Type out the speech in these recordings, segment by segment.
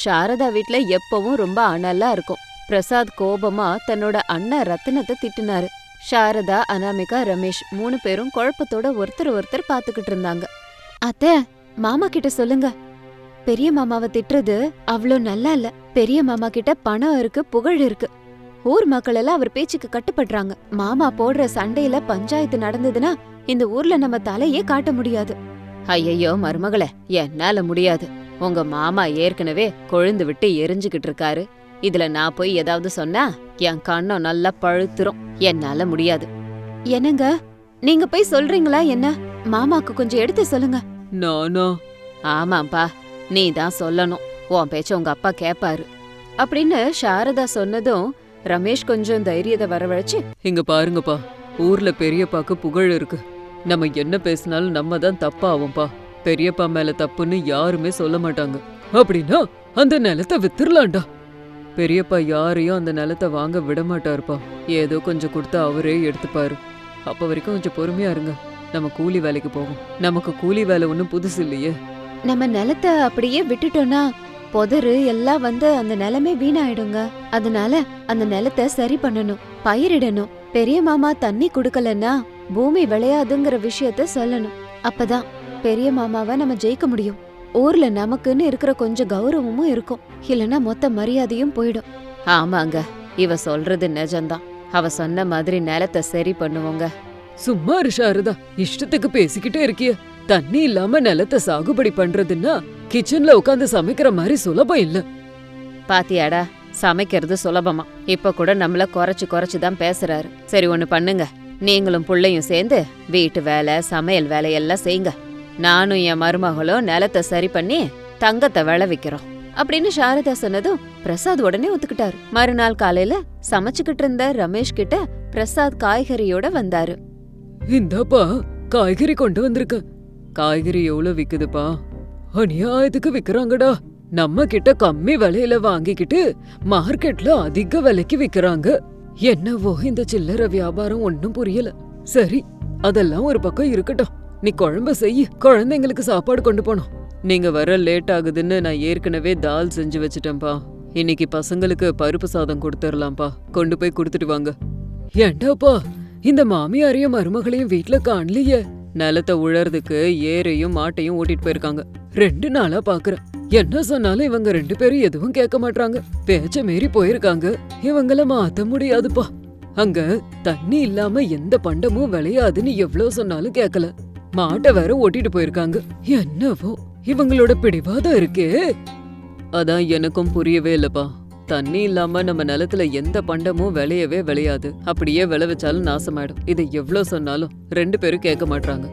சாரதா வீட்ல எப்பவும் ரொம்ப அனலா இருக்கும். பிரசாத் கோபமா தன்னோட அண்ணன் ரத்தினத்தை திட்டினாரு. சாரதா அனாமிகா ரமேஷ் மூணு பேரும் குழப்பத்தோட ஒருத்தர் ஒருத்தர் பாத்துக்கிட்டு இருந்தாங்க. அத்தை மாமா கிட்ட சொல்லுங்க. பெரிய மாமாவை திட்டுறது அவ்ளோ நல்லா இல்ல. பெரிய மாமா கிட்ட பணம் இருக்கு புகழ் இருக்கு. ஊர் மக்கள் எல்லாம் அவர் பேச்சுக்கு கட்டுப்படுறாங்க. மாமா போடுற சண்டையில பஞ்சாயத்து நடந்ததுன்னா இந்த ஊர்ல நம்ம தலையே காட்ட முடியாது. ஐயையோ மருமகளே என்னால முடியாது. உங்க மாமா ஏற்கனவே கொழுந்து விட்டு எரிஞ்சுகிட்டு இருக்காரு. இதுல நான் போய் ஏதாவது சொன்னா என் கண்ணம் நல்லா பழுத்துரும். என்னால முடியாது. என்னங்க? நீங்க போய் சொல்றீங்களா என்ன? மாமாக்கு கொஞ்சம் எடுத்து சொல்லுங்க. நானா? ஆமாப்பா நீ தான் சொல்லணும். உன் பேச்ச உங்க அப்பா கேப்பாரு. அப்படின்னு சாரதா சொன்னதும் ரமேஷ் கொஞ்சம் தைரியத்தை வரவழைச்சு இங்க பாருங்கப்பா ஊர்ல பெரியப்பாக்கு புகழ் இருக்கு. நம்ம என்ன பேசினாலும் நம்ம தான் தப்பாவோம்ப்பா பெரியப்பா மேல தப்புன்னு யாருமே சொல்ல மாட்டாங்க. அப்படின்னா அந்த நிலத்தை வித்துர்லாண்டா பெரியப்பா யாரையும் அந்த நிலத்தை வாங்க விட மாட்டாருப்பா. ஏதோ கொஞ்சம் கொடுத்து அவரே எடுத்துப்பாரு. அப்ப வரைக்கும் கொஞ்சம் பொறுமையா இருங்க. நம்ம கூலி வேலைக்கு போவோம். நமக்கு கூலி வேலை ஒன்றும் புதுசு இல்லையே. நம்ம நிலத்தை அப்படியே விட்டுட்டோம்னா புதரு எல்லாம் வந்து அந்த நிலமே வீணாயிடுங்க. அதனால அந்த நிலத்தை சரி பண்ணணும் பயிரிடணும். பெரிய மாமா தண்ணி குடுக்கலன்னா பூமி விளையாதுங்கிற விஷயத்த சொல்லணும். அப்பதான் பெரிய மாமாவை நம்ம ஜெயிக்க முடியும். ஊர்ல நமக்குன்னு இருக்கிற கொஞ்சம் கௌரவமும் இருக்கும். இல்லனா மொத்த மரியாதையும் போயிடும். ஆமாங்க இவ சொல்றது நிஜம்தான். அவ சொன்ன மாதிரி நிலத்தை சரி பண்ணுவோங்க. சும்மா இரு சாரதா. இஷ்டத்துக்கு பேசிக்கிட்டே இருக்கிய. தண்ணி இல்லாம நிலத்தை சாகுபடி பண்றதுன்னா கிச்சன்ல உட்காந்து சமைக்கிற மாதிரி சுலபம் இல்ல. பாத்தியாடா சமைக்கிறது சுலபமா. இப்ப கூட நம்மள குறைச்சு குறைச்சு தான் பேசுறாரு. சரி ஒண்ணு பண்ணுங்க. நீங்களும் புள்ளையும் சேர்ந்து வீட்டு வேலை சமையல் வேலையெல்லாம் செய்யுங்க. நானும் என் மருமகளும் நிலத்தை சரி பண்ணி தங்கத்தை விளைவிக்கிறோம். அப்படின்னு சாரதா சொன்னதும் பிரசாத் உடனே ஒத்துக்கிட்டாரு. மறுநாள் காலையில சமைச்சுக்கிட்டு இருந்த ரமேஷ் கிட்ட பிரசாத் காய்கறியோட வந்தாரு. இந்தாப்பா காய்கறி கொண்டு வந்திருக்க. காய்கறி எவ்வளவு விக்குதுப்பா? அநியாயத்துக்கு விக்கிறாங்கடா. நம்ம கிட்ட கம்மி விலையில வாங்கிக்கிட்டு மார்க்கெட்ல அதிக விலைக்கு விக்கிறாங்க. என்னவோ இந்த சில்லறை வியாபாரம் ஒன்னும் புரியல. சரி அதெல்லாம் ஒரு பக்கம் இருக்கட்டும். நீ குழம்ப செய் குழந்தைங்களுக்கு சாப்பாடு கொண்டு போனோம் நீங்க வர லேட் ஆகுதுன்னு நான் ஏற்கனவே தால் செஞ்சு வச்சிட்டேன்பா இன்னைக்கு பசங்களுக்கு பருப்பு சாதம் கொடுத்துடலாம்ப்பா கொண்டு போய் கொடுத்துட்டு வாங்க. ஏண்டாப்பா இந்த மாமியாரையும் மருமகளையும் வீட்ல காணலையே. நிலத்தை உழறதுக்கு ஏரையும் மாட்டையும் ஓட்டிட்டு போயிருக்காங்க. ரெண்டு நாளா பாக்குறேன். என்ன சொன்னாலும் இவங்க ரெண்டு பேரும் எதுவும் கேட்க மாட்டாங்க பேச்ச மீறி போயிருக்காங்க. இவங்கள மாத்த முடியாதுப்பா. அங்க தண்ணி இல்லாம எந்த பண்டமும் விளையாதுன்னு எவ்வளவு சொன்னாலும் கேட்கல. மாட்டை வேற ஓட்டிட்டு போயிருக்காங்க. என்னவோ? இவங்களோட பிடிவாதம் இருக்கே. அதான் எனக்கும் புரியவே இல்லப்பா. தண்ணி இல்லாம நம்ம நிலத்துல எந்த பண்டமும் விளையவே விளையாது. அப்படியே விளைவிச்சாலும் நாசமாயிடும். இதை எவ்ளோ சொன்னாலும் ரெண்டு பேரும் கேட்க மாட்டாங்க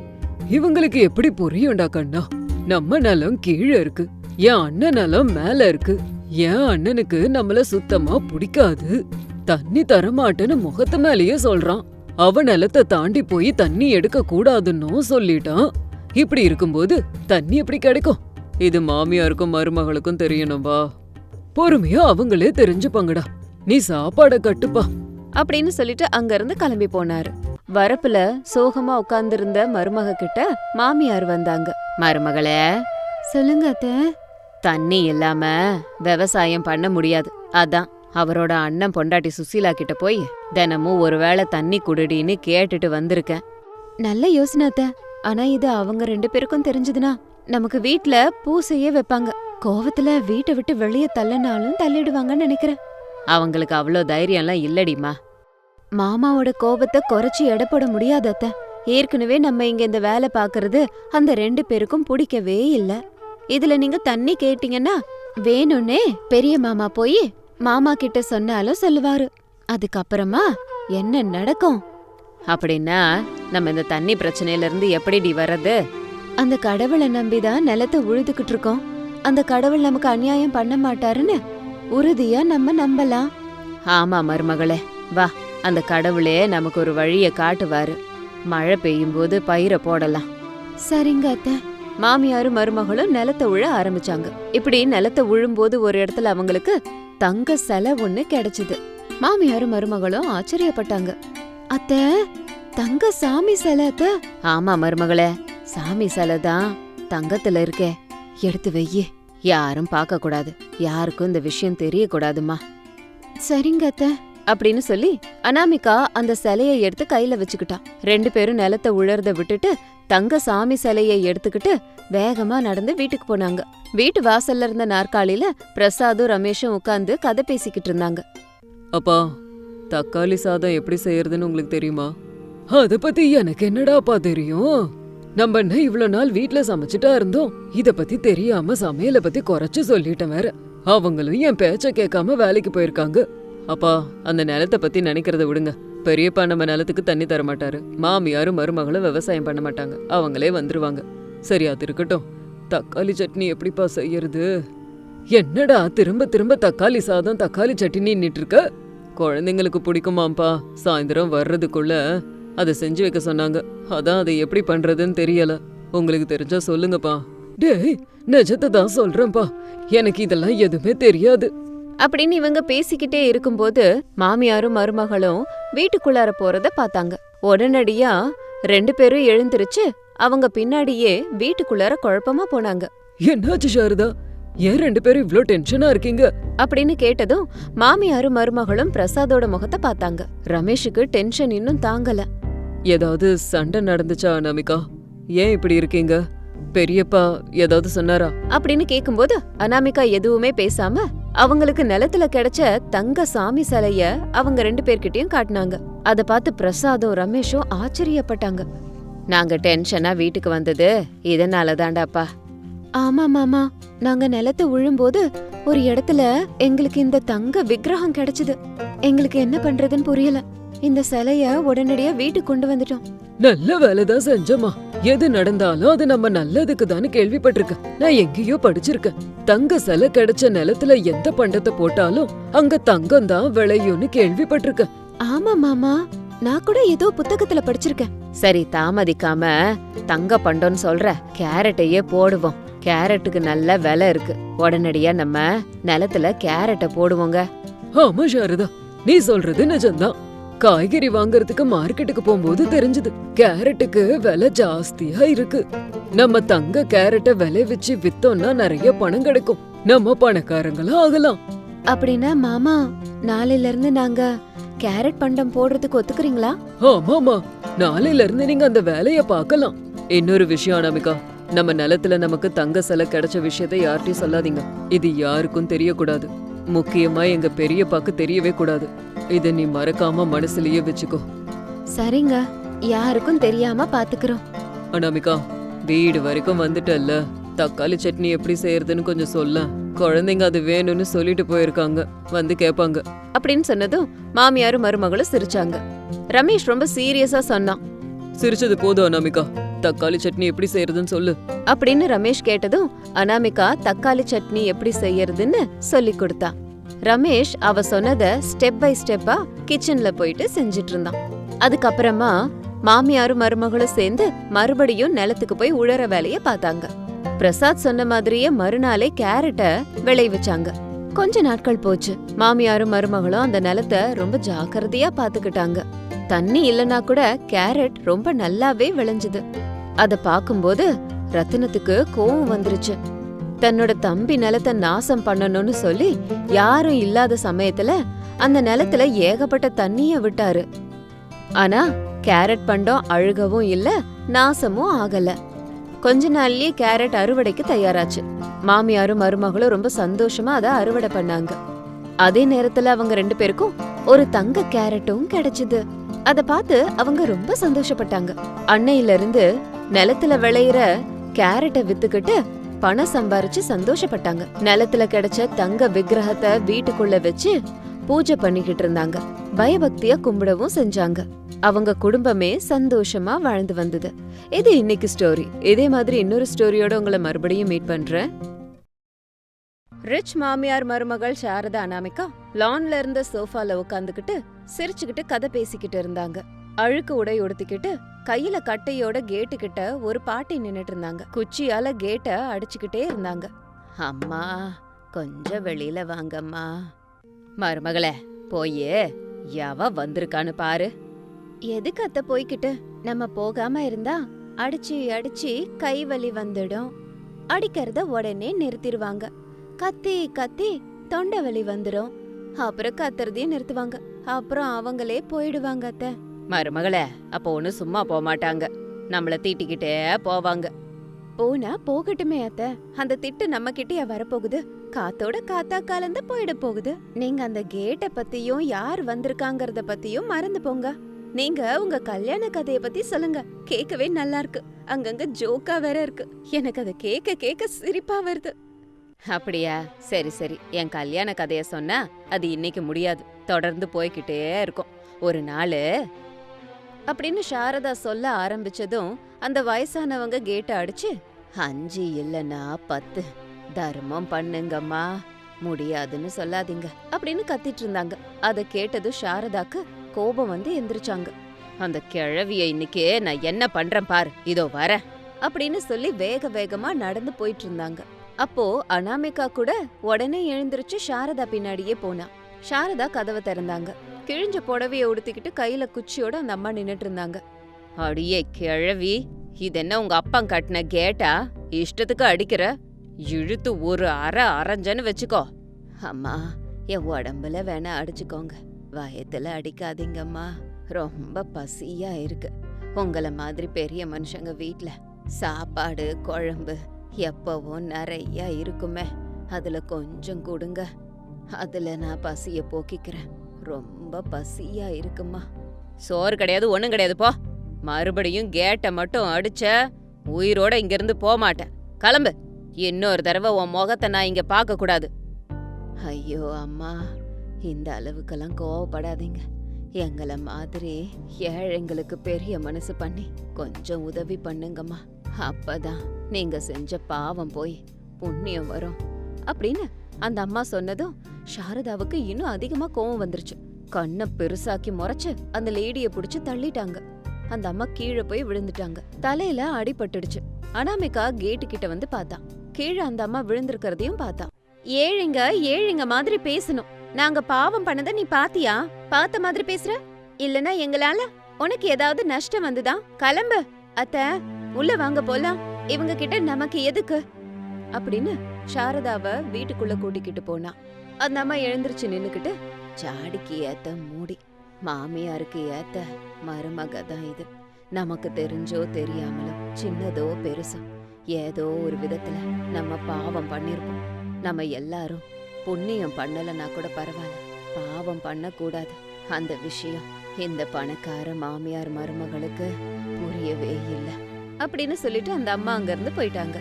இவங்களுக்கு எப்படி புரியும்டா கண்ணா? நம்ம நிலம் கீழே இருக்கு. என் அண்ணன் நிலம் மேல இருக்கு. என் அண்ணனுக்கு நம்மள சுத்தமா பிடிக்காது. தண்ணி தரமாட்டேன்னு முகத்து மேலேயே சொல்றான். அவன் நிலத்தை தாண்டி போய் தண்ணி எடுக்க கூடாதுன்னும் சொல்லிட்டான். இப்படி இருக்கும்போது தண்ணி எப்படி கிடைக்கும்? இது மாமியாருக்கும் மருமகளுக்கும் தெரியணும்பா பொறுமையா அவங்களே தெரிஞ்சுப்பாங்கடா. நீ சாப்பாட கட்டுப்பா. அப்படின்னு சொல்லிட்டு அங்கிருந்து கிளம்பி போனாரு. வரப்புல சோகமா உட்கார்ந்திருந்த மருமக கிட்ட மாமியார் வந்தாங்க. மருமகளே சொல்லுங்க அத்த. தண்ணி இல்லாம விவசாயம் பண்ண முடியாது. அதான் அவரோட அண்ணன் பொண்டாட்டி சுசீலா கிட்ட போய் தினமும் ஒருவேளை தண்ணி குடுடின்னு கேட்டுட்டு வந்திருக்கேன். நல்ல யோசனை அத்த. ஆனா இது அவங்க ரெண்டு பேருக்கும் தெரிஞ்சதுன்னா நமக்கு வீட்ல பூசையே வைப்பாங்க. கோவத்துல வீட்டை விட்டு வெளியே தள்ளனாலும் தள்ளிடுவாங்கன்னு நினைக்கிறேன். அவங்களுக்கு அவ்வளோ தைரியம்லாம் இல்லடிமா மாமாவோட கோபத்தை குறைச்சி எடை போட முடியாது அத்தை. ஏற்கனவே நம்ம இங்க இந்த வேலை பாக்குறது அந்த ரெண்டு பேருக்கும் பிடிக்கவே இல்ல. இதுல நீங்க தண்ணி கேட்டீங்கன்னா வேணும்னே பெரிய மாமா போய் மாமா கிட்ட சொன்னாலும் சொல்லுவாரு. அதுக்கப்புறமா என்ன நடக்கும்? அப்படின்னா நம்ம இந்த தண்ணி பிரச்சனையில இருந்து எப்படிடி வர்றது? அந்த கடவுளை நம்பிதான் நிலத்தை உழுதுகிட்டு இருக்கோம். அந்த கடவுள் நமக்கு அநியாயம் பண்ண மாட்டாருன்னு உறுதியா நம்ம நம்பலாம். ஆமா மருமகளே. வா அந்த கடவுளே நமக்கு ஒரு வழிய காட்டுவாரு. மழை பெய்யும் போது பயிரை போடலாம். சரிங்க அத்த. மாமியாரும் மருமகளும் நிலத்தை உழ ஆரம்பிச்சாங்க. இப்படி நிலத்தை உழும்போது ஒரு இடத்துல அவங்களுக்கு தங்க சிலை ஒண்ணு கிடைச்சது. மாமியாரும் மருமகளும் ஆச்சரியப்பட்டாங்க. அத்த தங்க சாமி சிலை அத்த. ஆமா மருமகளே சாமி சிலை தான் தங்கத்துல இருக்கே. எடுத்து வெய்யி யாரும் பார்க்க கூடாது. யாருக்கும் இந்த விஷயம் தெரியக்கூடாதுமா சரிங்க அத்த. அப்படின்னு சொல்லி அனாமிகா அந்த சிலைய எடுத்து கையில வச்சுக்கிட்டான் ரெண்டு பேரும் நிலத்தை உழறத விட்டுட்டு தங்க சாமி சிலையை எடுத்துக்கிட்டு வேகமா நடந்து வீட்டுக்கு போனாங்க. வீட்டு வாசல்ல இருந்த நாற்காலியில பிரசாதும் ரமேஷும் உட்கார்ந்து கதை பேசிக்கிட்டு இருந்தாங்க. அப்பா தக்காளி சாதம் எப்படி செய்யறதுன்னு உங்களுக்கு தெரியுமா? அதை பத்தி எனக்கு என்னடாப்பா தெரியும்? நம்ம என்ன இவ்வளோ நாள் வீட்ல சமைச்சிட்டா இருந்தோம். இதை பத்தி தெரியாம சமையலை பத்தி குறைச்சு சொல்லிட்டேன் வேற. அவங்களும் என் பேச்ச கேட்காம வேலைக்கு போயிருக்காங்க. அப்பா அந்த நிலத்தை பத்தி நினைக்கிறத விடுங்க. பெரியப்பா நம்ம நிலத்துக்கு தண்ணி தர மாட்டாரு. மாமியாரும் மருமகளும் விவசாயம் பண்ண மாட்டாங்க. அவங்களே வந்துருவாங்க. சரி அது இருக்கட்டும். தக்காளி சட்னி எப்படிப்பா செய்யறது? என்னடா திரும்ப திரும்ப தக்காளி சாதம் தக்காளி சட்னி இருக்க? குழந்தைங்களுக்கு பிடிக்குமாப்பா சாயந்தரம் வர்றதுக்குள்ள அதை செஞ்சு வைக்க சொன்னாங்க. அதான் அதை எப்படி பண்றதுன்னு தெரியல. உங்களுக்கு தெரிஞ்சா சொல்லுங்கப்பா. டேய் நிஜத்தை தான் சொல்றேன்ப்பா. எனக்கு இதெல்லாம் எதுவுமே தெரியாது. அப்படின்னு இவங்க பேசிக்கிட்டே இருக்கும்போது மாமியாரும் மருமகளும் வீட்டுக்குள்ளார போறத பார்த்தாங்க. உடனடியா ரெண்டு பேரும் எழுந்திருச்சு அவங்க பின்னாடியே வீட்டுக்குள்ளார குழப்பமா போனாங்க. என்னாச்சு சாரதா? ஏன் ரெண்டு பேரும் இவ்ளோ டென்ஷனா இருக்கீங்க? அப்படின்னு கேட்டதும் மாமியாரும் மருமகளும் பிரசாதோட முகத்தை பார்த்தாங்க. ரமேஷுக்கு டென்ஷன் இன்னும் தாங்கல. ஏதாவது சண்டை நடந்துச்சா அனாமிகா? ஏன் இப்படி இருக்கீங்க? பெரியப்பா ஏதாவது சொன்னாரா? அப்படின்னு கேக்கும்போது அனாமிகா எதுவுமே பேசாம அவங்களுக்கு நிலத்துல கிடைச்ச தங்க சாமி சிலைய அவங்க ரெண்டு பேர்கிட்டயும் காட்டினாங்க. அத பார்த்து பிரசாதும் ரமேஷும் ஆச்சரியப்பட்டாங்க. நாங்க டென்ஷனா வீட்டுக்கு வந்தது இதனால தாண்டாப்பா ஆமா மாமா. நாங்க நிலத்தை உழும்போது ஒரு இடத்துல எங்களுக்கு இந்த தங்க விக்கிரகம் கிடைச்சது. எங்களுக்கு என்ன பண்றதுன்னு புரியல. இந்த சிலைய உடனடியா வீட்டுக்கு கொண்டு வந்துட்டோம். நல்ல வேலைதான் செஞ்சம்மா எது நடந்தாலும் அது நம்ம நல்லதுக்கு தான் கேள்விப்பட்டிருக்கேன் நான் எங்கேயோ படிச்சிருக்கேன். தங்க சிலை கிடைச்ச நிலத்துல எந்த பண்டத்தை போட்டாலும் அங்க தங்கம் தான் விளையும்னு கேள்விப்பட்டிருக்கேன் ஆமா மாமா. நான் கூட ஏதோ புத்தகத்துல படிச்சிருக்கேன். சரி தாமதிக்காம தங்க பண்டோன்னு சொல்ற கேரட்டையே போடுவோம். கேரட்டுக்கு நல்ல விலை இருக்கு. உடனடியா நம்ம நிலத்துல கேரட்டை போடுவோங்க. ஆமா சாரதா. நீ சொல்றது நிஜம்தான். காய்கறி வாங்குறதுக்கு மார்க்கெட்டுக்கு போகும்போது தெரிஞ்சது. கேரட்டுக்கு விலை ஜாஸ்தியா இருக்கு. நம்ம தங்க கேரட்டை விலை வச்சு வித்தோம்னா நிறைய பணம் கிடைக்கும். நம்ம பணக்காரங்களும் ஆகலாம். அப்படின்னா மாமா நாளையில இருந்து நாங்க கேரட் பண்டம் போடுறதுக்கு ஒத்துக்கிறீங்களா? ஆமாமா நாளையில இருந்து நீங்க அந்த வேலைய பார்க்கலாம். இன்னொரு விஷயம் அனாமிகா. நம்ம நிலத்துல நமக்கு தங்க சிலை கிடைச்ச விஷயத்தை யார்கிட்டயும் சொல்லாதீங்க. இது யாருக்கும் தெரியக்கூடாது. முக்கியமா எங்க பெரியப்பாக்கு தெரியவே கூடாது. இத நீ மறக்காம மனசுலயே வச்சுக்கோ. சரிங்க. யாருக்கும் தெரியாம பாத்துக்கிறோம். அனாமிகா வீடு வரைக்கும் வந்துட்டல்ல. தக்காளி சட்னி எப்படி செய்யறதுன்னு கொஞ்சம் சொல்ல. குழந்தைங்க அது வேணும்னு சொல்லிட்டு போயிருக்காங்க. வந்து கேட்பாங்க அப்படின்னு சொன்னதும் மாமியாரும் மருமகளும் சிரிச்சாங்க. ரமேஷ் ரொம்ப சீரியஸா சொன்னான். சிரிச்சது போதும் அனாமிகா. தக்காளி சட்னி எப்படி செய்யறதுன்னு சொல்லு. அப்படின்னு ரமேஷ் கேட்டதும் அனாமிகா தக்காளி சட்னி எப்படி செய்யறதுன்னு சொல்லி கொடுத்தா. ரமேஷ் அவ சொன்னத ஸ்டெப் பை ஸ்டெப்பா கிச்சன்ல போயிட்டு செஞ்சிட்டு இருந்தான். அதுக்கப்புறமா மாமியாரும் மருமகளும் சேர்ந்து மறுபடியும் நிலத்துக்கு போய் உழற வேலைய பார்த்தாங்க. பிரசாத் சொன்ன மாதிரியே மறுநாளே கேரட்ட விளைவிச்சாங்க. கொஞ்ச நாட்கள் போச்சு. மாமியாரும் மருமகளும் அந்த நிலத்தை ரொம்ப ஜாக்கிரதையா பாத்துக்கிட்டாங்க தண்ணி இல்லனா கூட கேரட் ரொம்ப நல்லாவே விளைஞ்சது. அத பாக்கும்போது ரத்தினத்துக்கு கோவம் வந்துருச்சு. தன்னோட தம்பி நிலத்தை நாசம் பண்ணணும்னு சொல்லி யாரும் இல்லாத சமயத்துல அந்த நிலத்துல ஏகப்பட்ட தண்ணிய விட்டாரு. ஆனா கேரட் பண்டம் அழுகவும் இல்ல நாசமும் ஆகல. கொஞ்ச நாள்லயே கேரட் அறுவடைக்கு தயாராச்சு. மாமியாரும் மருமகளும் ரொம்ப சந்தோஷமா அதை அறுவடை பண்ணாங்க. அதே நேரத்துல அவங்க ரெண்டு பேருக்கும் ஒரு தங்க கேரட்டும் கிடைச்சது. அத பார்த்து அவங்க ரொம்ப சந்தோஷப்பட்டாங்க. அன்னையில இருந்து நிலத்துல விளையிற கேரட்டை வித்துக்கிட்டு பணம் சம்பாரிச்சு சந்தோஷப்பட்டாங்க. நிலத்துல கிடைச்ச தங்க விக்கிரகத்தை வீட்டுக்குள்ள வச்சு பூஜை பண்ணிக்கிட்டு இருந்தாங்க. பயபக்திய கும்பிடவும் செஞ்சாங்க. அவங்க குடும்பமே சந்தோஷமா வாழ்ந்து வந்தது. இது இன்னைக்கு ஸ்டோரி இதே மாதிரி இன்னொரு ஸ்டோரியோட உங்களை மறுபடியும் மீட் பண்றேன். ரிச் மாமியார் மருமகள் சாரதா அனாமிகா லான்ல இருந்த சோஃபால உட்காந்துக்கிட்டு சிரிச்சுக்கிட்டு கதை பேசிக்கிட்டு இருந்தாங்க. அழுக்கு உடை உடுத்திக்கிட்டு கையில கட்டையோட கேட்டு கிட்ட ஒரு பாட்டி நின்னுட்டு இருந்தாங்க. குச்சியால கேட்ட அடிச்சுக்கிட்டே இருந்தாங்க. அம்மா கொஞ்சம் வெளியில வாங்கம்மா. மருமகளே போயே. எவ வந்திருக்கான்னு பாரு. எதுக்கு அத்த போய்கிட்டு நம்ம போகாம இருந்தா அடிச்சு அடிச்சு கை வலி வந்துடும். அடிக்கிறத உடனே நிறுத்திடுவாங்க. கத்தி கத்தி தொண்டை வலி வந்துடும். அப்புறம் கத்துறதையும் நிறுத்துவாங்க. அப்புறம் அவங்களே போயிடுவாங்க அத்தை. மருமகளே அப்போ ஒண்ணு சும்மா போக மாட்டாங்க நம்மள தீட்டிக்கிட்டே போவாங்க. போனா போகட்டுமே அத்தை. அந்த திட்டு நம்ம கிட்டயா வரப்போகுது. காத்தோட காத்தா கலந்து போயிட போகுது. நீங்க அந்த கேட்ட பத்தியும் யார் வந்திருக்காங்கறத பத்தியும் மறந்து போங்க. நீங்க உங்க கல்யாண கதைய பத்தி சொல்லுங்க. கேட்கவே நல்லா இருக்கு. அங்கங்க ஜோக்கா வேற இருக்கு. எனக்கு அதை கேட்க கேட்க சிரிப்பா வருது. அப்படியா? சரி சரி. என் கல்யாண கதைய சொன்னா அது இன்னைக்கு முடியாது. தொடர்ந்து போய்கிட்டே இருக்கும். ஒரு நாள் அப்படின்னு சாரதா சொல்ல ஆரம்பிச்சதும் அந்த வயசானவங்க கேட்ட அடிச்சு அஞ்சு இல்லைன்னா பத்து. தர்மம் பண்ணுங்கம்மா. முடியாதுன்னு சொல்லாதீங்க. அப்படின்னு கத்திட்டு இருந்தாங்க. அதை கேட்டதும் சாரதாக்கு கோபம் வந்து எந்திரிச்சாங்க. அந்த கிழவிய இன்னைக்கு நான் என்ன பண்றேன் பாரு. இதோ வரேன். அப்படின்னு சொல்லி வேக வேகமா நடந்து போயிட்டு இருந்தாங்க. அப்போ அனாமிகா கூட உடனே எழுந்திருச்சு சாரதா பின்னாடியே போனா. சாரதா கதவை திறந்தாங்க. கிழிஞ்ச புடவைய உடுத்திக்கிட்டு கையில குச்சியோட அந்த அம்மா நின்னுட்டு இருந்தாங்க அடியே கிழவி இது என்ன உங்க அப்பன் கட்டின கேட்டா? இஷ்டத்துக்கு அடிக்கிற? இழுத்து ஒரு அரை அரைஞ்சன்னு வச்சுக்கோ. அம்மா என் உடம்புல வேணா அடிச்சுக்கோங்க. வயத்துல அடிக்காதீங்கம்மா. ரொம்ப பசியா இருக்கு. உங்கள மாதிரி பெரிய மனுஷங்க வீட்ல. சாப்பாடு குழம்பு எப்பவும் நிறைய இருக்குமே. அதுல கொஞ்சம் கொடுங்க. அதுல நான் பசிய போக்கிக்கிறேன். ரொம்ப பசியா இருக்குமா. சோறு கிடையாது ஒன்றும் கிடையாது போ. மறுபடியும் கேட்டை மட்டும் அடிச்ச உயிரோட இங்கிருந்து போக மாட்டேன். கிளம்பு. இன்னொரு தடவை உன் முகத்தை நான் இங்க பார்க்க கூடாது. ஐயோ அம்மா. இந்த அளவுக்கெல்லாம் கோவப்படாதீங்க. எங்களை மாதிரி ஏழைங்களுக்கு பெரிய மனசு பண்ணி கொஞ்சம் உதவி பண்ணுங்கம்மா. அப்பதான் நீங்க செஞ்ச பாவம் போய் புண்ணியம் வரும். அப்படின்னு அந்த அம்மா சொன்னதும் சாரதாவுக்கு இன்னும் அதிகமா கோவம் வந்துருச்சு. கண்ணை பெருசாக்கி முறைச்சு அந்த லேடிய புடிச்சு தள்ளிட்டாங்க. அந்த அம்மா கீழே போய் விழுந்துட்டாங்க. தலையில அடிபட்டுடுச்சு. அனாமிகா கேட்டு கிட்ட வந்து பார்த்தா கீழே அந்த அம்மா விழுந்திருக்கிறதையும் பார்த்தா ஏழைங்க ஏழைங்க மாதிரி பேசணும். நாங்க பாவம் பண்ணத நீ பாத்தியா? பார்த்த மாதிரி பேசுற? இல்லனா எங்களால உனக்கு ஏதாவது நஷ்டம் வந்துதான் கிளம்பு. அத்த உள்ள வாங்க போலாம். இவங்க கிட்ட நமக்கு எதுக்கு? அப்படின்னு சாரதாவ வீட்டுக்குள்ள கூட்டிக்கிட்டு போனா. அந்த அம்மா எழுந்திருச்சு நின்னுக்கிட்டு ஜாடிக்கு ஏத்த மூடி மாமியாருக்கு ஏத்த மருமக தான் இது. நமக்கு தெரிஞ்சோ தெரியாமலோ சின்னதோ பெருசோ ஏதோ ஒரு விதத்துல நம்ம பாவம் பண்ணிருப்போம். நம்ம எல்லாரும் புண்ணியம் பண்ணலன்னா கூட பரவாயில்ல. பாவம் பண்ணக்கூடாது. அந்த விஷயம் இந்த பணக்கார மாமியார் மருமகளுக்கு புரியவே இல்லை. அப்படின்னு சொல்லிட்டு அந்த அம்மா அங்க இருந்து போயிட்டாங்க.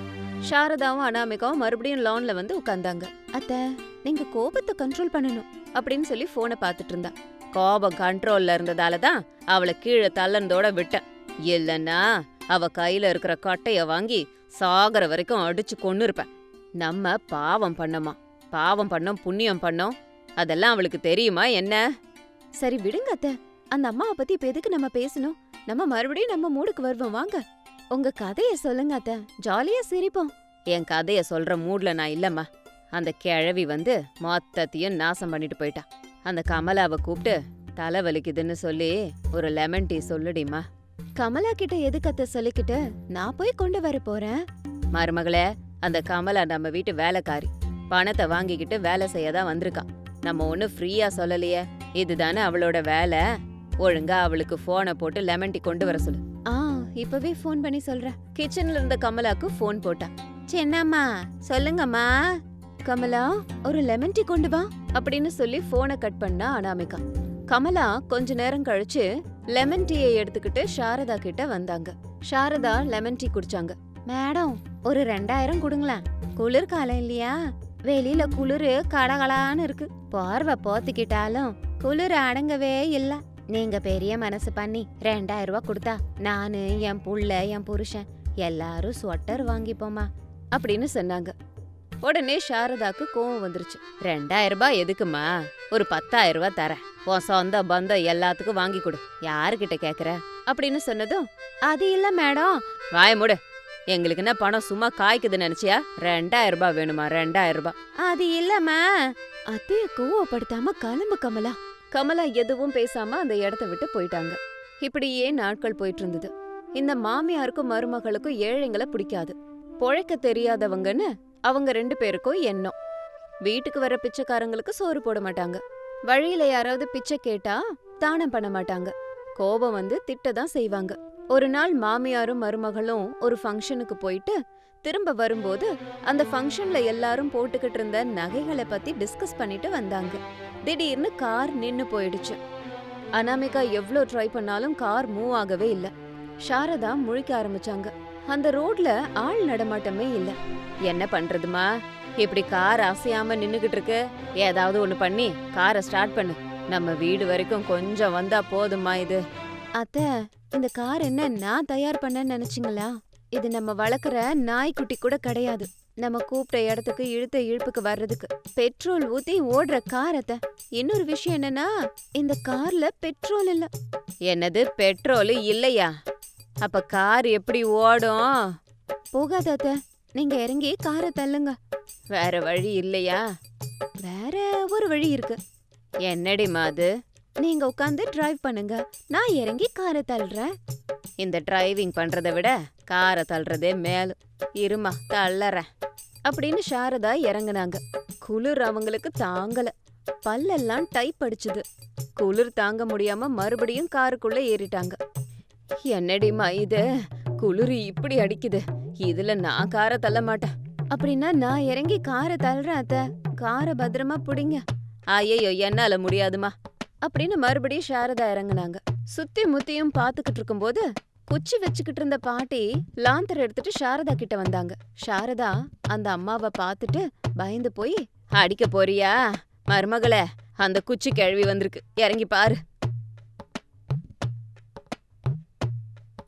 சாரதாவும் அனாமிகாவும் மறுபடியும் லான்ல வந்து உட்கார்ந்தாங்க. அத்த நீங்க கோபத்தை கண்ட்ரோல் பண்ணணும் அப்படின்னு சொல்லி போனை பார்த்துட்டு இருந்தா. கோபம் கண்ட்ரோல்ல இருந்ததால தான் அவளை கீழே தள்ளனதோட விட்டேன். இல்லன்னா அவ கையில இருக்கிற கட்டைய வாங்கி சாகர வரைக்கும் அடிச்சு கொன்னு இருப்பேன் நம்ம பாவம் பண்ணோமா? பாவம் பண்ணோம் புண்ணியம் பண்ணோம்? அதெல்லாம் அவளுக்கு தெரியுமா என்ன? சரி விடுங்க அத்த. அந்த அம்மாவை பத்தி இப்ப எதுக்கு நம்ம பேசணும்? நம்ம மறுபடியும் நம்ம மூடுக்கு வருவோம். வாங்க. உங்க கதைய சொல்லுங்க அத்த. ஜாலியா சிரிப்போம். என் கதைய சொல்ற மூட்ல நான் இல்லம்மா. அந்த கிழவி வந்து மொத்தத்தையும் நாசம் பண்ணிட்டு போயிட்டா. அந்த கமலாவை கூப்பிட்டு தலை வலிக்குதுன்னு சொல்லி ஒரு லெமன் டீ சொல்லுடிமா கமலா கிட்ட எதுக்கு அத்த சொல்லிக்கிட்டு? நான் போய் கொண்டு வர போறேன். மருமகளே அந்த கமலா நம்ம வீட்டு வேலைக்காரி. பணத்தை வாங்கிக்கிட்டு வேலை செய்ய தான் வந்திருக்கா நம்ம ஒன்னும் ஃப்ரீயா சொல்லலையே. இதுதானே அவளோட வேலை? ஒழுங்கா அவளுக்கு போனை போட்டு லெமன் டீ கொண்டு வர சொல்லு. இப்பவே ஃபோன் பண்ணி சொல்றேன். கிச்சன்ல இருந்த கமலாக்கு ஃபோன் போட்டா. சென்னம்மா சொல்லுங்கம்மா. கமலா ஒரு லெமன் டீ கொண்டு வா. அப்படின்னு சொல்லி போனை கட் பண்ணா அனாமிகா. கமலா கொஞ்ச நேரம் கழிச்சு லெமன் டீயை எடுத்துக்கிட்டு சாரதா கிட்ட வந்தாங்க. சாரதா லெமன் டீ குடிச்சாங்க. மேடம் ஒரு ரெண்டாயிரம் கொடுங்களேன். குளிர் காலம் இல்லையா? வெளியில குளிர் கடகலான்னு இருக்கு. பார்வை போத்திக்கிட்டாலும் குளிர் அடங்கவே இல்லை. நீங்க பெரிய மனசு பண்ணி ரெண்டாயிரம் ரூபா கொடுத்தா நானு என் புள்ள என் புருஷன் எல்லாரும் ஸ்வெட்டர் வாங்கிப்போமா அப்படின்னு சொன்னாங்க. உடனே சாரதாக்கு கோவம் வந்துருச்சு. ரெண்டாயிரம் ரூபாய் எதுக்குமா ஒரு பத்தாயிரம் ரூபாய் தரேன். உன் சொந்த பந்தம் எல்லாத்துக்கும் வாங்கி கொடு. யாருக்கிட்ட கேக்குற? அப்படின்னு சொன்னதும் அது இல்ல மேடம். வாய மூடு. எங்களுக்கு என்ன பணம் சும்மா காய்க்குது நினைச்சியா? ரெண்டாயிரம் ரூபாய் வேணுமா? ரெண்டாயிரம் ரூபாய். அது இல்லம்மா அத்தைய கோவப்படுத்தாம கிளம்பு கமலா. கமலா எதுவும் பேசாம அந்த இடத்த விட்டு போயிட்டாங்க. இப்படியே நாட்கள் போயிட்டு இருந்தது இந்த மாமியாருக்கும் மருமகளுக்கும் ஏழைங்களை பிடிக்காது. பொழைக்க தெரியாதவங்கன்னு அவங்க ரெண்டு பேருக்கும் எண்ணம். வீட்டுக்கு வர பிச்சைக்காரங்களுக்கு சோறு போட மாட்டாங்க. வழியில யாராவது பிச்சை கேட்டா தானம் பண்ண மாட்டாங்க. கோபம் வந்து திட்ட தான் செய்வாங்க. ஒரு நாள் மாமியாரும் மருமகளும் ஒரு ஃபங்க்ஷனுக்கு போயிட்டு திரும்ப வரும்போது அந்த ஃபங்க்ஷன்ல எல்லாரும் போட்டுக்கிட்டு இருந்த நகைகளை பத்தி டிஸ்கஸ் பண்ணிட்டு வந்தாங்க. திடீர்னு கார் நின்னு போயிடுச்சு. அனாமிகா எவ்ளோ ட்ரை பண்ணாலும் கார் மூவ் ஆகவே இல்ல. சாரதா முழிக்க ஆரம்பிச்சாங்க. அந்த ரோட்ல ஆள் நடமாட்டமே இல்ல. என்ன பண்றதுமா? இப்படி கார் அசையாம நின்னுகிட்டு இருக்கு. ஏதாவது ஒண்ணு பண்ணி காரை ஸ்டார்ட் பண்ணு. நம்ம வீடு வரைக்கும் கொஞ்சம் வந்தா போதுமா இது. அத்த இந்த கார் என்ன நான் தயார் பண்ணேன்னு நினைச்சீங்களா? இது நம்ம வளர்க்குற நாய்க்குட்டி கூட கிடையாது. நம்ம கூப்பிட்ட இடத்துக்கு இழுத்த இழுப்புக்கு வர்றதுக்கு பெட்ரோல் ஊத்தி ஓடுற கார் இன்னொரு விஷயம் என்னன்னா இந்த கார்ல பெட்ரோல் இல்ல. என்னது? பெட்ரோல் இல்லையா? அப்ப கார் எப்படி ஓடும்? போகாத அத்த. நீங்க இறங்கி காரை தள்ளுங்க. வேற வழி இல்லையா? வேற ஒரு வழி இருக்கு. என்னடி அது? நீங்க உட்காந்து டிரைவ் பண்ணுங்க. நான் இறங்கி காரை தள்ளுறேன். இந்த டிரைவிங் பண்றதை விட காரை தள்ளுறதே மேலும் இருமா தள்ளறேன். அப்படின்னு சாரதா இறங்குனாங்க. குளிர் அவங்களுக்கு தாங்கல. பல்லெல்லாம் டைப் அடிச்சுது. குளிர் தாங்க முடியாம மறுபடியும் காருக்குள்ள ஏறிட்டாங்க. என்னடிமா இது? குளிர் இப்படி அடிக்குது. இதுல நான் காரை தள்ள மாட்டேன். அப்படின்னா நான் இறங்கி காரை தள்ளுறேன் அத்த. காரை பத்திரமா பிடிங்க. ஐயோ என்னால முடியாதுமா. அப்படின்னு மறுபடியும் சாரதா இறங்குனாங்க. சுத்தி முத்தியும் பாத்துக்கிட்டு இருக்கும்போது குச்சி வச்சுக்கிட்டு இருந்த பாட்டி லாந்தர் எடுத்துட்டு சாரதா கிட்ட வந்தாங்க. சாரதா அந்த அம்மாவை பார்த்துட்டு பயந்து போய் அடிக்க போறியா? மருமகளே அந்த குச்சி கிழவி வந்திருக்கு. இறங்கி பாரு.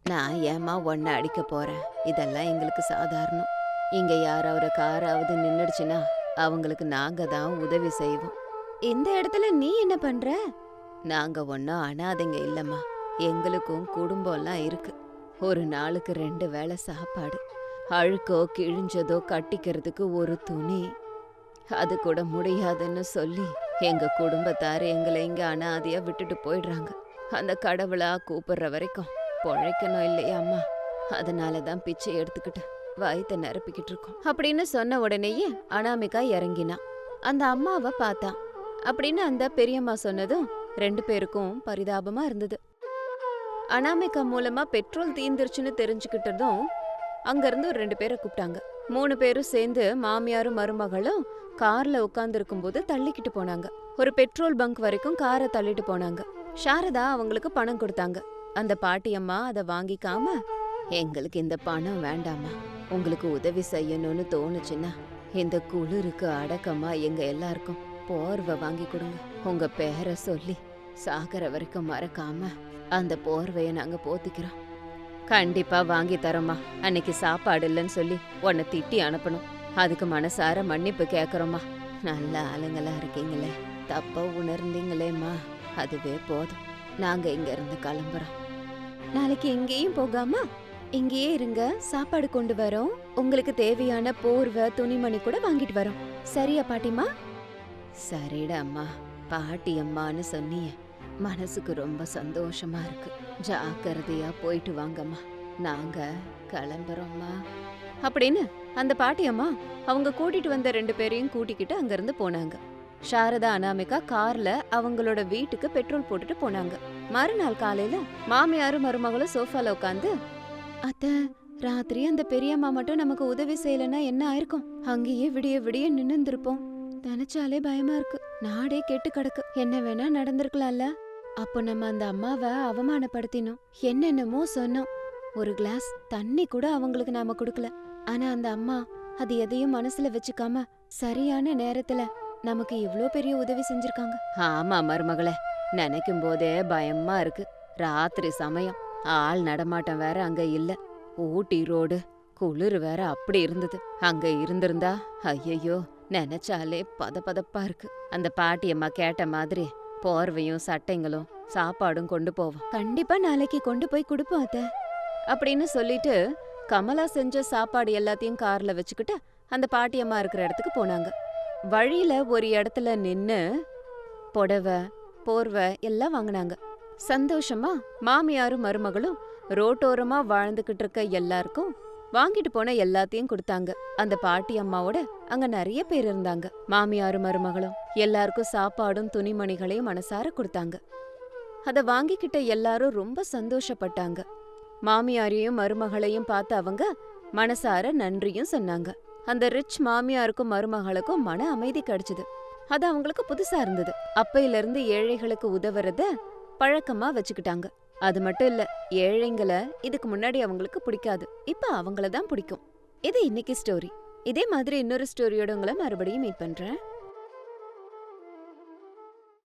நான் ஏமா ஒன்ன அடிக்க போறேன்? இதெல்லாம் எங்களுக்கு சாதாரணம். இங்க யாராவது காராவது நின்னுடுச்சுன்னா அவங்களுக்கு நாங்க தான் உதவி செய்வோம். இந்த இடத்துல நீ என்ன பண்ற? நாங்க ஒன்னும் அனாதைங்க இல்லம்மா. எங்களுக்கும் குடும்பம்லாம் இருக்கு. ஒரு நாளுக்கு ரெண்டு வேளை சாப்பாடு. அழுக்கோ கிழிஞ்சதோ கட்டிக்கிறதுக்கு ஒரு துணி. அது கூட முடியாதுன்னு சொல்லி எங்க குடும்பத்தார் எங்களை இங்க அனாதையா விட்டுட்டு போயிடுறாங்க. அந்த கடவுளா கூப்பிடுற வரைக்கும் பொழைக்கணும் இல்லையா அம்மா? அதனால தான் பிச்சை எடுத்துக்கிட்டேன் வயித்தை நிரப்பிக்கிட்டு இருக்கோம். அப்படின்னு சொன்ன உடனேயே அனாமிகா இறங்கினா. அந்த அம்மாவை பார்த்தான் அப்படின்னு அந்த பெரியம்மா சொன்னதும் ரெண்டு பேருக்கும் பரிதாபமா இருந்தது. அனாமிகா மூலமா பெட்ரோல் தீந்துருச்சுன்னு தெரிஞ்சுக்கிட்டதும் அங்கிருந்து ஒரு ரெண்டு பேரை கூப்பிட்டாங்க. மூணு பேரும் சேர்ந்து மாமியாரும் மருமகளும் கார்ல உட்காந்துருக்கும் போது தள்ளிக்கிட்டு போனாங்க. ஒரு பெட்ரோல் பங்க் வரைக்கும் காரை தள்ளிட்டு போனாங்க. சாரதா அவங்களுக்கு பணம் கொடுத்தாங்க. அந்த பாட்டியம்மா அதை வாங்கிக்காம எங்களுக்கு இந்த பணம் வேண்டாமா உங்களுக்கு உதவி செய்யணும்னு தோணுச்சுன்னா இந்த குளிருக்கு அடக்கமா எங்க எல்லாருக்கும் போர்வை வாங்கி கொடுங்க. உங்க பேரை சொல்லி சாகர வரைக்கும் மறக்காம அந்த போர்வையை நாங்க போத்திக்கிறோம். கண்டிப்பா வாங்கி தரோம்மா. அன்னைக்கு சாப்பாடு இல்லைன்னு சொல்லி உன்னை திட்டி அனுப்பணும். அதுக்கு மனசார மன்னிப்பு கேட்குறோம்மா நல்ல ஆளுங்களா இருக்கீங்களே. தப்பா உணர்ந்தீங்களேம்மா. அதுவே போதும். நாங்க இங்க இருந்து கிளம்புறோம். நாளைக்கு எங்கேயும் போகாம இங்கேயே இருங்க. சாப்பாடு கொண்டு வரோம். உங்களுக்கு தேவையான போர்வை துணிமணி கூட வாங்கிட்டு வரோம். சரியா பாட்டிம்மா? சரிடா அம்மா. பாட்டி அம்மான்னு சொன்னியே மனசுக்கு ரொம்ப சந்தோஷமா இருக்கு. ஜாக்கிரதையா போயிட்டு வாங்கம்மா. நாங்க கிளம்புறோம்மா. அப்படின்னு அந்த பாட்டியம்மா அவங்க கூட்டிட்டு வந்த ரெண்டு பேரையும் கூட்டிக்கிட்டு அங்கிருந்து போனாங்க. சாரதா அனாமிகா கார்ல அவங்களோட வீட்டுக்கு பெட்ரோல் போட்டுட்டு போனாங்க. மறுநாள் காலையில மாமியாரும் மருமகளும் சோஃபால உட்காந்து அத்த ராத்திரி அந்த பெரியம்மா மட்டும் நமக்கு உதவி செய்யலன்னா என்ன ஆயிருக்கும்? அங்கேயே விடிய விடிய நின்னுந்திருப்போம். நினைச்சாலே பயமா இருக்கு. நாடே கெட்டு கிடக்கு. என்ன வேணா நடந்திருக்கலாம்ல? அப்போ நம்ம அந்த அம்மாவை அவமானப்படுத்தினோம். என்னென்னமோ சொன்னோம். ஒரு கிளாஸ் தண்ணி கூட அவங்களுக்கு நாம கொடுக்கல. ஆனா அந்த அம்மா அது எதையும் மனசுல வச்சுக்காம சரியான நேரத்துல நமக்கு இவ்ளோ பெரிய உதவி செஞ்சிருக்காங்க. ஆமா மருமகளே. நினைக்கும் போதே பயமா இருக்கு. ராத்திரி சமயம். ஆள் நடமாட்டம் வேற அங்க இல்ல. ஊட்டி ரோடு குளிர் வேற அப்படி இருந்தது. அங்க இருந்திருந்தா ஐயையோ நினைச்சாலே பதபதப்பா இருக்கு. அந்த பாட்டியம்மா கேட்ட மாதிரி போர்வையும் சட்டைங்களும் சாப்பாடும் கொண்டு போவோம். கண்டிப்பா நாளைக்கு கொண்டு போய் கொடுப்போம் அத்த. அப்படின்னு சொல்லிட்டு கமலா செஞ்ச சாப்பாடு எல்லாத்தையும் கார்ல வச்சுக்கிட்டு அந்த பாட்டியம்மா இருக்கிற இடத்துக்கு போனாங்க. வழியில ஒரு இடத்துல நின்னு புடவை போர்வை எல்லாம் வாங்குனாங்க. சந்தோஷமா மாமியாரும் மருமகளும் ரோட்டோரமா வாழ்ந்துகிட்டு இருக்க எல்லாருக்கும் வாங்கிட்டு போன எல்லாத்தையும் கொடுத்தாங்க. அந்த பாட்டி அம்மாவோட அங்க நிறைய பேர் இருந்தாங்க. மாமியாரும் மருமகளும் எல்லாருக்கும் சாப்பாடும் துணிமணிகளையும் மனசார கொடுத்தாங்க. அத வாங்கிக்கிட்ட எல்லாரும் ரொம்ப சந்தோஷப்பட்டாங்க. மாமியாரையும் மருமகளையும் பார்த்து அவங்க மனசார நன்றியும் சொன்னாங்க. அந்த ரிச் மாமியாருக்கும் மருமகளுக்கும் மன அமைதி கிடைச்சது. அது அவங்களுக்கு புதுசா இருந்தது. அப்பையில இருந்து ஏழைகளுக்கு உதவுறத பழக்கமா வச்சுக்கிட்டாங்க. அது மட்டும் இல்ல ஏழைங்களை இதுக்கு முன்னாடி அவங்களுக்கு பிடிக்காது. இப்ப அவங்கள தான் பிடிக்கும். இது இன்னைக்கு ஸ்டோரி இதே மாதிரி இன்னொரு ஸ்டோரியோட உங்களை மறுபடியும் மீட் பண்றேன்.